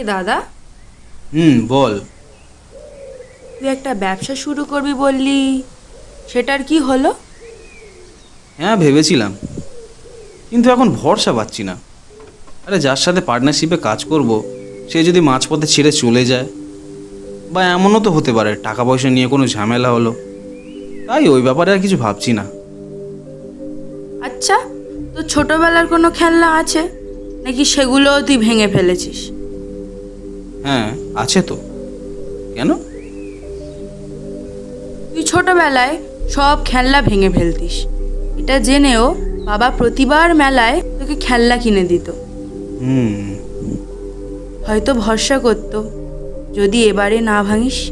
দাদা? হুম বল। তুই একটা ব্যবসা শুরু করবি বললি সেটার কি হলো? হ্যাঁ ভেবেছিলাম। কিন্তু এখন ভরসা পাচ্ছি না। আরে যার সাথে পার্টনারশিপে কাজ করব সে যদি মাঝপথে ছেড়ে চলে যায় বা এমনও তো হতে পারে টাকা পয়সা নিয়ে কোনো ঝামেলা হলো। তাই ওই ব্যাপারে আর কিছু ভাবছি না। আচ্ছা তোর ছোটবেলার কোনো খেলনা আছে? নাকি সেগুলোও তুই ভেঙে ফেলেছিস? হ্যাঁ আছে তো। কেন? তুই ছোটবেলায় সব খেলনা ভেঙে ফেলতিস। এটা জেনেও বাবা প্রতিবার মেলায় তোকে খেলনা কিনে দিত। হুম। হয়তো ভরসা করতো যদি এবারে না ভাঙিস।